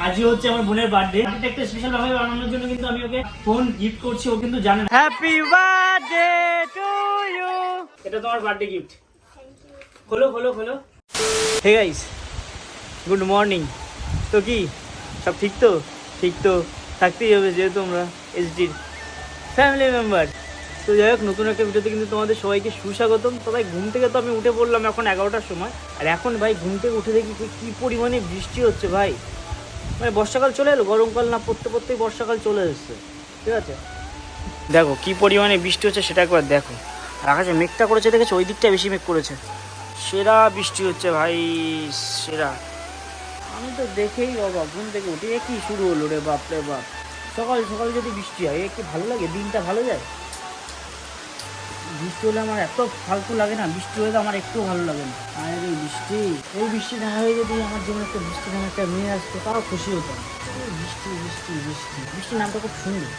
আজই হচ্ছে আমার বোনের বার্থডে একটা স্পেশাল ভাবে বানানোর জন্য কিন্তু আমি ওকে ফোন গিফট করছি ও কিন্তু জানে না। হ্যাপি বার্থডে টু ইউ এটা তোমার বার্থডে গিফট খোলো খোলো খোলো। হে গাইস গুড মর্নিং তো কি সব ঠিক তো? ঠিক তো থাকতেই হবে যেহেতু আমরা এসডির ফ্যামিলি মেম্বার তো যাই হোক নতুন একটা ভিডিওতে কিন্তু তোমাদের সবাইকে সুস্বাগতম। তো ভাই ঘুম থেকে তো আমি উঠে পড়লাম এখন এগারোটার সময়। আর এখন ভাই ঘুম থেকে উঠে দেখি কি- কি পরিমাণে বৃষ্টি হচ্ছে ভাই। মানে বর্ষাকাল চলে এলো গরমকাল না পড়তে পড়তেই বর্ষাকাল চলে এসছে ঠিক আছে? দেখো কি পরিমাণে বৃষ্টি হচ্ছে সেটা একবার দেখো। আর আকাশে মেঘটা করেছে দেখেছ? ওই দিকটা বেশি মেঘ করেছে। সেরা বৃষ্টি হচ্ছে ভাই সেরা। আমি তো দেখেই বাবা ঘুম থেকে উঠে এ কি শুরু হলো রে বাপ রে বাপ। সকাল সকাল যদি বৃষ্টি হয় এ কি ভালো লাগে? দিনটা ভালো যায়? বৃষ্টি হলে আমার এত ফালতু লাগে না বৃষ্টি হলে তো আমার একটু ভালো লাগে না। আর এই বৃষ্টি এই বৃষ্টি না হয়ে যদি আমার জীবনে একটা বৃষ্টি নামে একটা মেয়ে আসতো তাও খুশি হতাম। এই বৃষ্টি বৃষ্টি বৃষ্টি বৃষ্টির নামটা খুব সুন্দর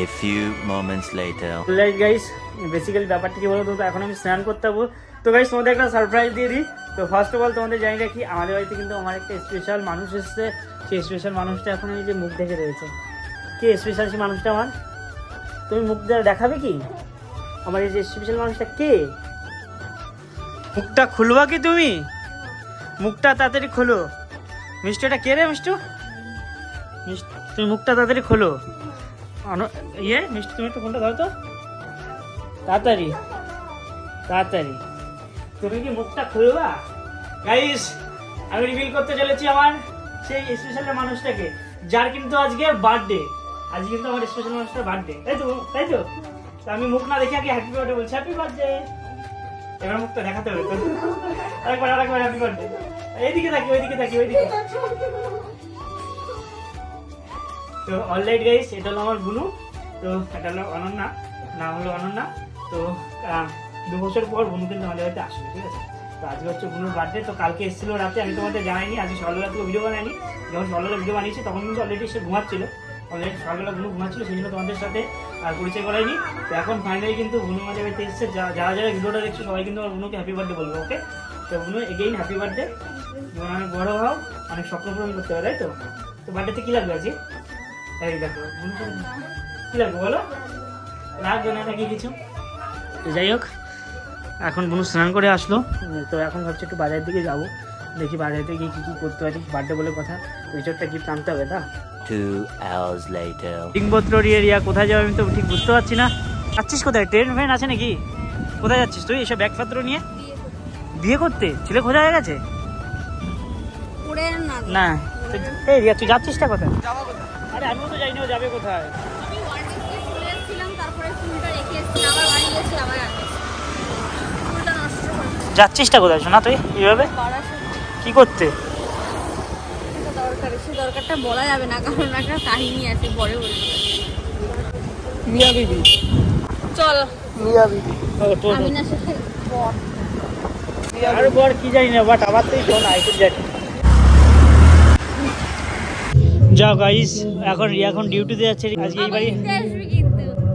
A few moments later. Like guys basically ব্যাপারটা কি বলতো তো এখন আমি স্নান করতে যাব। তো গাইস তোমাদের একটা সারপ্রাইজ দিয়ে দিই। তো ফার্স্ট অফ অল তোমাদের জানি রাখি আমাদের বাড়িতে কিন্তু আমার একটা স্পেশাল মানুষ এসেছে। সেই স্পেশাল মানুষটা এখন এই যে মুখ দেখে রয়েছে। কে স্পেশাল সেই মানুষটা আমার? তুমি মুখ দেখাবে কি? আমার এই যে স্পেশাল মানুষটা কে? মুখটা খুলবা কি তুমি? মুখটা তাড়াতাড়ি খোলো। মিষ্টিটা কে রে মিষ্টু? মিষ্টি তুমি মুখটা তাড়াতাড়ি খোলো। ইয়ে মিষ্টি, তুমি একটু ফোনটা ধরো তো। তাড়াতাড়ি। তাড়াতাড়ি। তুমি কি মুখটা খুলবা? গাইস আমি রিভিল করতে চলেছি আমার সেই স্পেশাল মানুষটাকে, যার কিন্তু আজকে বার্থডে আজকে কিন্তু আমার স্পেশাল মানুষটার বার্থডে তাই তো? তাই তো? আমি মুখ না দেখে আগে হ্যাপি বার্থডে বলছি। হ্যাপি বার্থডে এবার মুখটা দেখাতে হবে তো। আরেকবার আরেকবার হ্যাপি বার্থডে এইদিকে থাকি, ওইদিকে থাকি, ওইদিকে। তো অলরাইট গাইস এটা হলো আমার বুনু। তো এটা হলো অনন্যা। নাম হলো অনন্যা। তো দু বছর পর বুনু কিন্তু আমাদের বাড়িতে আসবে ঠিক আছে? তো আজকে হচ্ছে বুনুর বার্থডে তো কালকে এসেছিল রাতে। আমি তোমাদের জানাইনি, আজকে সকালবেলা থেকে ভিডিও বানাইনি। যখন সকালবেলা ভিডিও বানিয়েছি, তখন কিন্তু অলরেডি সে ঘুমাচ্ছিল। অলরেডি সকালবেলা বুনু ঘুমাচ্ছিল সেই জন্য তোমাদের সাথে আর পরিচয় করাইনি তো এখন ফাইনালি কিন্তু বুনু আমাদের বাড়িতে এসেছে। যারা যারা ভিডিওটা দেখছ, সবাই কিন্তু আমার বুনুকে হ্যাপি বার্থডে বলবে ওকে তো বুনু এগেইন হ্যাপি বার্থডে যেমন অনেক বড় হও, অনেক স্বপ্ন পূরণ করতে হবে তাই তো? তো বার্থডেতে কী লাগবে আজকে? এই দেখো করো কি লাগবে বলো? লাগবে না নাকি কিছু? যাই হোক, এখন বুনু স্নান করে আসলো। তো এখন ভাবছি একটু বাজারের দিকে যাব। দেখি বাজারে থেকে কী কী করতে পারি বার্থডে বলে কথা তো কিছু একটা গিফট আনতে হবে তা? Two hours later. রিংপত্র রিয়ে রিয়া কোথায় যাবে আমি তো ঠিক বুঝতে পারছি না। যাচ্ছিস কোথায়? ট্রেন ফ্রেন আছে নাকি? কোথায় যাচ্ছিস তুই এসব ব্যাগপত্র নিয়ে? বিয়ে করতে? ছেলে খোঁজা হয়ে গেছে? না না। এই রিয়া তুই যাচ্ছিসটা কোথায়? আরে আমিও তো জানি না যাবে কোথায়? গিয়ে। যাচ্ছিসটা কোথায়? শোনা তুই এইভাবে? কি করতে দরকার সে দরকারটা বলা যাবে না কারণ একটা কাহিনী আছে পরে বলব। মিয়া বিবি। চল। মিয়া বিবি। আমি না সাথে বর। আর বর কি জানি না বাট আমার তো শোন আইটেম জানি। যাও গাইস এখন রিয়া এখন ডিউটিতে যাচ্ছে। আজকে এই বাড়ি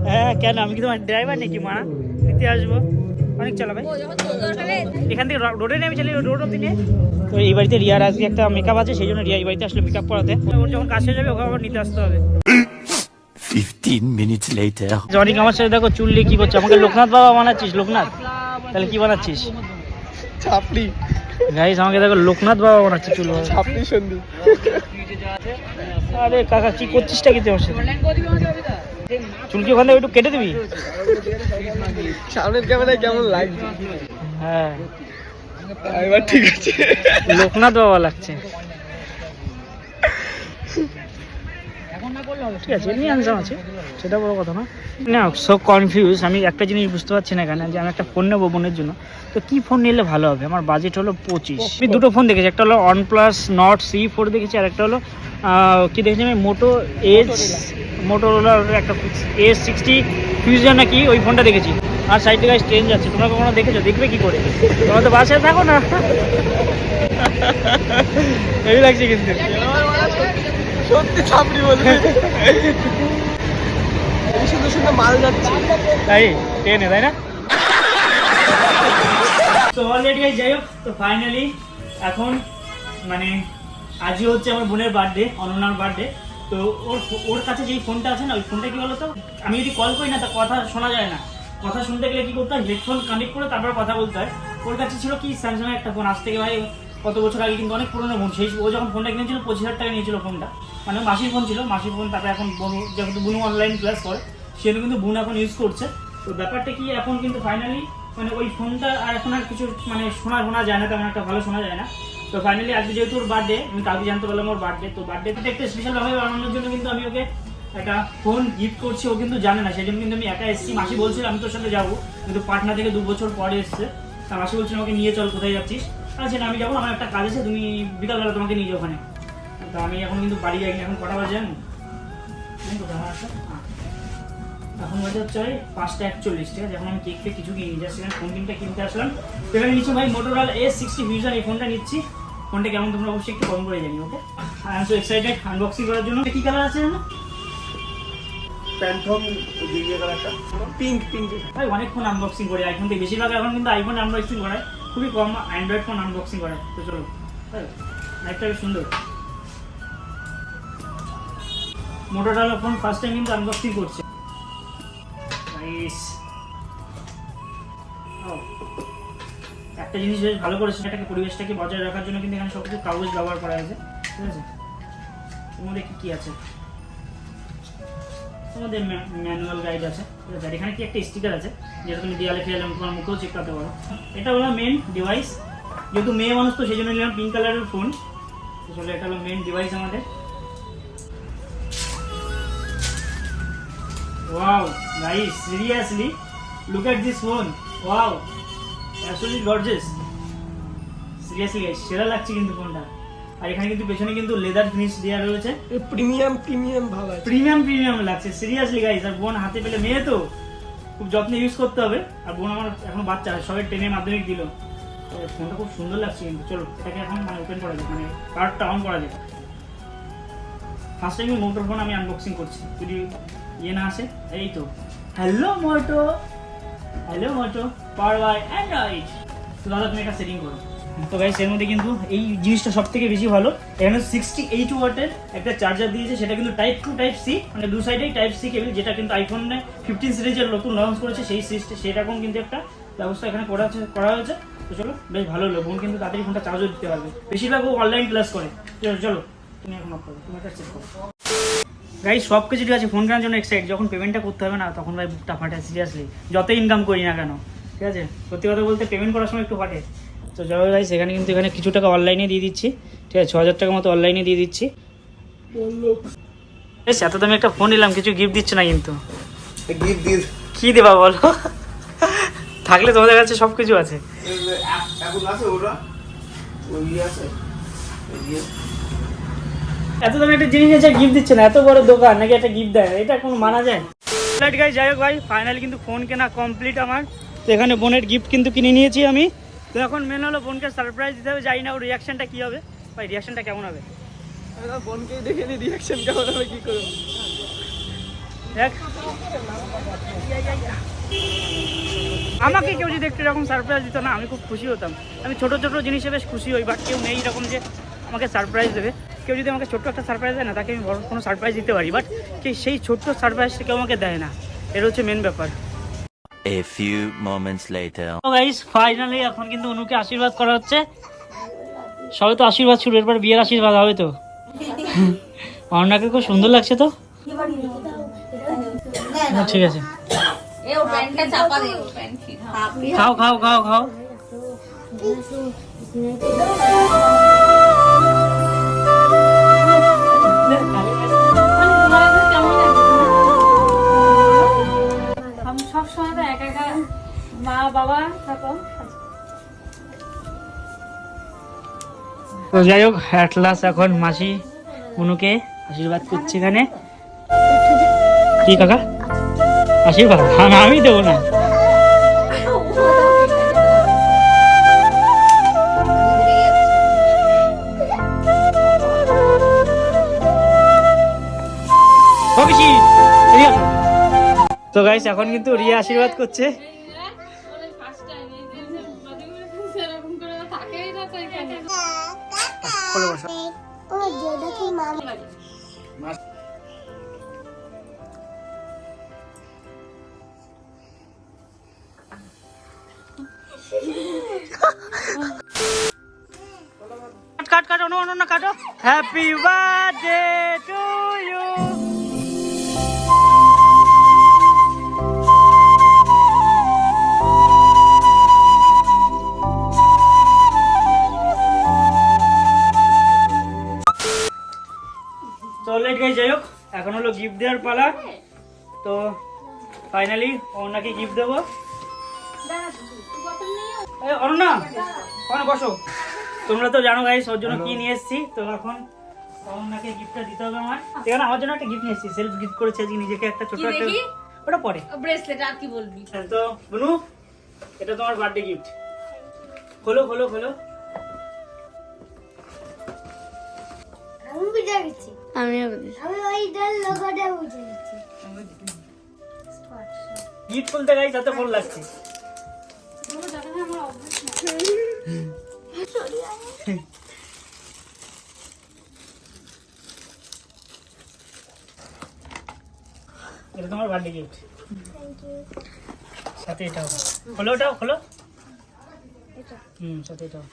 হ্যাঁ কেন? আমি কি তোমার ড্রাইভার নাকি মানা নিতে আসব। অনেক চালাবে। এখান থেকে রোডে নেমে চলে রোড অব্দি নিয়ে তো এই বাড়িতে রিয়ার আজকে একটা মেকআপ আছে সেই জন্য রিয়া এই বাড়িতে আসলে মেকআপ করাতে ওর যখন কাছে যাবে ওকে আবার নিতে আসতে হবে। 15 minutes later. জনিক আমার সাথে দেখো চুল্লি কি করছে? আমাকে লোকনাথ বাবা বানাচ্ছিস লোকনাথ? তাহলে কি বানাচ্ছিস? ছাপড়ি। গাইস আমাকে দেখো লোকনাথ বাবা বানাচ্ছে চুল। ছাপড়ি সন্ধি। আরে কাকা কি করছিসটা কি তোমার সাথে? চুল কি ওখানে একটু কেটে দিবি? সামনের ক্যামেরায় কেমন লাগছে হ্যাঁ। এবার ঠিক আছে। লোকনাথ বাবা লাগছে। ঠিক আছে এমনি আনসাম আছে সেটা বড় কথা না। না সো কনফিউজ আমি একটা জিনিস বুঝতে পারছি না এখানে যে আমি একটা ফোন নেব বোনের জন্য। তো কি ফোন নিলে ভালো হবে? আমার বাজেট হলো পঁচিশ। আমি দুটো ফোন দেখেছি একটা হলো one plus Nord C four দেখেছি আর একটা হলো কি দেখেছি আমি? মোটো এজ মোটোরোলার একটা এস সিক্সটি ফিউজার নাকি? ওই ফোনটা দেখেছি। আর সাইড থেকে ট্রেন যাচ্ছে তোমরা কখনো দেখেছ? দেখবে কি করে? তোমরা তো বাসায় থাকো না। হেভি লাগছে কিন্তু। সত্যি ছাপড়ি এই সুন্দর সুন্দর মাল যাচ্ছে। তাই? ট্রেনে তাই না? তো অলরেডি যাই হোক তো ফাইনালি এখন মানে আজই হচ্ছে আমার বোনের বার্থডে অনন্যার বার্থডে তো ওর ওর কাছে যেই ফোনটা আছে না ওই ফোনটা কি বলতো? আমি যদি কল করি না তা কথা শোনা যায় না। কথা শুনতে গেলে কি করতে হয় হেডফোন কানেক্ট করে তারপর কথা বলতে হয়। ওর কাছে ছিল কি স্যামসাংয়ের একটা ফোন আজ থেকে ভাই কত বছর আগে, কিন্তু অনেক পুরোনো ফোন সেই ও যখন ফোনটা কিনেছিল, পঁচিশ হাজার টাকা নিয়েছিল ফোনটা মানে মাসির ফোন ছিল। মাসির ফোন তারপরে এখন বনু, যেহেতু বুনু অনলাইন ক্লাস করে সেটা কিন্তু বুন এখন ইউজ করছে। তো ব্যাপারটা কি, এখন কিন্তু ফাইনালি মানে ওই ফোনটা আর এখন আর কিছু মানে শোনা শোনা যায় না, তেমন একটা ভালো শোনা যায় না। তো ফাইনালি আজকে যেহেতু ওর বার্থডে আমি কালকে জানতে পারলাম ওর বার্থডে তো বার্থডেতে একটা স্পেশাল ভাবে বানানোর জন্য কিন্তু আমি ওকে একটা ফোন গিফট করছি, ও কিন্তু জানে না, সেজন্য কিন্তু আমি একা এসেছি। মাসি বলছিল, আমি তোর সাথে যাব। কিন্তু পাটনা থেকে দু বছর পরে এসছে। তা মাসি বলছিল, আমাকে নিয়ে চল, কোথায় যাচ্ছিস? আচ্ছা আমি যাব, আমার একটা কাজ আছে, তুমি বিকালবেলা তোমাকে নিয়ে যাও ওখানে। তা আমি এখন কিন্তু বাড়ি যাইনি, এখন কটা বাজে জানো। এখন বাজে হচ্ছে ওই পাঁচটা একচল্লিশ, ঠিক আছে? এখন আমি কেক কিছু কিনি। জাস্ট এখানে ফোন কিনতে কিনতে আসলাম। তো এখানে নিচ্ছি ভাই মোটোরোলা এস সিক্সটি ফিউশন এই ফোনটা নিচ্ছি। ফোনটা কেমন, তোমরা অবশ্যই একটু কম করে জানি okay I am so excited unboxing করার জন্য। কি কালার আছে জানো? প্যান্থম কালারটা পিঙ্ক পিঙ্ক ভাই, অনেক ফোন আনবক্সিং করি। আইফোন থেকে বেশিরভাগ এখন কিন্তু আইফোন আনবক্সিং করায়। খুবই কম অ্যান্ড্রয়েড ফোন আনবক্সিং করায়। তো চলো। একটা বেশ সুন্দর। মোটোরোলা ফোন ফার্স্ট টাইম কিন্তু আনবক্সিং করছে. Oh. একটা জিনিস বেশ ভালো করেছে, সেটাকে পরিবেশটাকে বজায় রাখার জন্য কিন্তু এখানে সব কিছু কাগজ ব্যবহার করা হয়েছে। ঠিক আছে? মধ্যে কি কি আছে? তোমাদের ম্যানুয়াল গাইড আছে। ঠিক আছে এখানে কি একটা স্টিকার আছে, যেটা তুমি দেয়ালে ফেলে তোমার মুখেও চেক করতে পারো। এটা হলো মেন ডিভাইস যেহেতু মেয়ে মানুষ তো সেই জন্য নিলাম পিঙ্ক কালারের ফোন চলো, এটা হলো মেন ডিভাইস আমাদের। Wow guys seriously look at this phone wow absolutely gorgeous seriously সেরা লাগছে কিন্তু ফোনটা আর এখানে কিন্তু পেছনে কিন্তু লেদার ফিনিশ দেওয়া রয়েছে। প্রিমিয়াম প্রিমিয়াম ভালো আছে। প্রিমিয়াম প্রিমিয়াম লাগছে। সিরিয়াসলি গাইস আর বোন হাতে পেলে মেয়ে তো খুব যত্নে ইউজ করতে হবে। আর বোন আমার এখন বাচ্চা সবাই টেনে মাধ্যমিক দিল। ফোনটা খুব সুন্দর লাগছে কিন্তু। চলো এটাকে এখন মানে ওপেন করা যাক মানে কার্ডটা অন করা যাক। ফার্স্ট টাইম মোটর ফোন আমি আনবক্সিং করছি। যদি ইয়ে না আসে এই তো। Hello Moto hello Moto power by Android তো দাদা তুমি একটা সেটিং করো। তো গাইস এর মধ্যে কিন্তু এই জিনিসটা সব থেকে বেশি ভালো। এখানে সিক্সটি এইট ওয়াটের একটা চার্জার দিয়েছে, সেটা কিন্তু টাইপ টু টাইপ সি মানে দু সাইডেই টাইপ সি কেবল যেটা কিন্তু আইফোনে ফিফটিন সিরিজের নতুন লঞ্চ করেছে, সেই সিরিজটা সেরকম কিন্তু একটা ব্যবস্থা এখানে করা আছে, করা হয়েছে। তো চলো, বেশ ভালো হলো, বোন কিন্তু তাড়াতাড়ি ফোনটা চার্জও দিতে পারবে। বেশিরভাগ ও অনলাইন ক্লাস করে। চলো চলো, তুমি এখন অফ করো তুমি একটা চেক করো। গাই সব কিছু ঠিক আছে ফোন কেনার জন্য এক্সাইট যখন পেমেন্টটা করতে হবে না, তখন ভাই বুকটা ফাটে সিরিয়াসলি যত ইনকাম করি না কেন, ঠিক আছে? সত্যি কথা বলতে পেমেন্ট করার সময় একটু ফাটে। তো যাবে ভাই সেখানে কিন্তু এখানে কিছু টাকা অনলাইনে দিয়ে দিচ্ছি। ঠিক আছে ছ হাজার টাকা মতো অনলাইনে দিয়ে দিচ্ছি। বেশ এত দামি একটা ফোন নিলাম কিছু গিফট দিচ্ছে না কিন্তু। গিফট দিয়ে কি দেবা বলো? থাকলে তোমাদের কাছে সব কিছু আছে। ইয়ে ইয়ে। এত দামি একটা জিনিস আছে গিফট দিচ্ছে না এত বড় দোকান নাকি একটা গিফট দেয়? এটা কোনো মানা যায়। যাই হোক ভাই ফাইনালি কিন্তু ফোন কেনা কমপ্লিট আমার। তো এখানে বোনের গিফট কিন্তু কিনে নিয়েছি আমি। তো এখন মেন হলো বোনকে সারপ্রাইজ দিতে হবে জানি না ওর রিয়াকশনটা কী হবে। ভাই রিয়াকশনটা কেমন হবে? ফোনকেই দেখে নি রিয়াকশন কেমন হবে কি করব? দেখ। আমাকে কেউ যদি একটু এরকম সারপ্রাইজ দিত না আমি খুব খুশি হতাম। আমি ছোট ছোট জিনিসে বেশ খুশি হই বাট কেউ নেই এরকম যে আমাকে সারপ্রাইজ দেবে। কেউ যদি আমাকে ছোট্ট একটা সারপ্রাইজ দেয় না তাকে আমি বড় কোনো সারপ্রাইজ দিতে পারি বাট কে সেই ছোট্ট সারপ্রাইজটা কেউ আমাকে দেয় না। এটা হচ্ছে মেন ব্যাপার। A few moments later. Guys finally এখন কিন্তু অনুকে আশীর্বাদ করা হচ্ছে। সবে তো আশীর্বাদ শুরু এরপর বিয়ের আশীর্বাদ হবে তো। অর্ণাকে খুব সুন্দর লাগছে তো? না, ঠিক আছে। এ প্যান্টটা চাপা দে ও প্যান্ট ঠিক খাও খাও খাও খাও। সময় তো একা একা মা বাবা থাকো। তো যাই হোক হ্যাটলাস এখন মাসি মনুকে আশীর্বাদ করছে এখানে। কি কাকা? আশীর্বাদ? হ্যাঁ না, আমি দেবো না। তো গাইস এখন কিন্তু রিয়া আশীর্বাদ করছে। কাট কাট অনু অনু না কাটো। হ্যাপি বার্থডে টু ইউ চলে গাই যাই হোক এখন হলো গিফট দেওয়ার পালা। তো ফাইনালি ওনাকে গিফট দেবো। অরুণা ওখানে বসো। তোমরা তো জানো গাইস ওর জন্য কি নিয়ে এসেছি? তো এখন অরুণাকে গিফটটা দিতে হবে আমার। আমার জন্য একটা গিফট নিয়ে এসেছি। সেলফ গিফট করেছে আজকে নিজেকে একটা ছোট একটা দেখি? ওটা পরে। ব্রেসলেট আর কি বলবি? তো বুনু এটা তোমার বার্থডে গিফট খোলো খোলো খোলো। বুঝে গেছি আমিও আমি ওইটার লোগোটা বুঝে গেছি গিফট খুলতে গাইস এত ফোন লাগছে। এটা তোমার বার্থডে গিফট সাথে এটাও। খোলো ওটাও খোলো। হুম সাথে এটাও।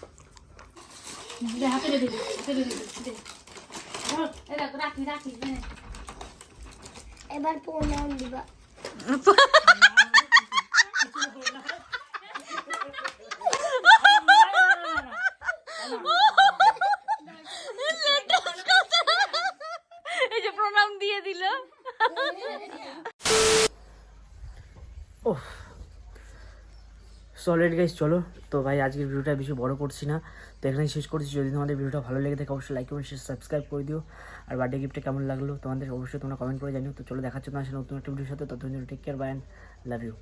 হাতে রেখে দে হাতে রেখে এবার প্রণাম দিবা। এই যে প্রণাম দিয়ে দিল। ওহ সলিড গাইজ চলো। তো ভাই, আজকের ভিডিওটা বেশি বড় করছি না। তো এখানে শেষ করছি। যদি তোমাদের ভিডিওটা ভালো লেগে থাকে, অবশ্যই লাইক এবং সাবস্ক্রাইব করে দিও। আর বার্থডে গিফটটা কেমন লাগল তোমাদের, অবশ্যই তোমরা কমেন্ট করে জানিও। তো চলো দেখাচ্ছ তোমার সাথে নতুন একটা ভিডিওর সাথে। ততদিন take care bye love you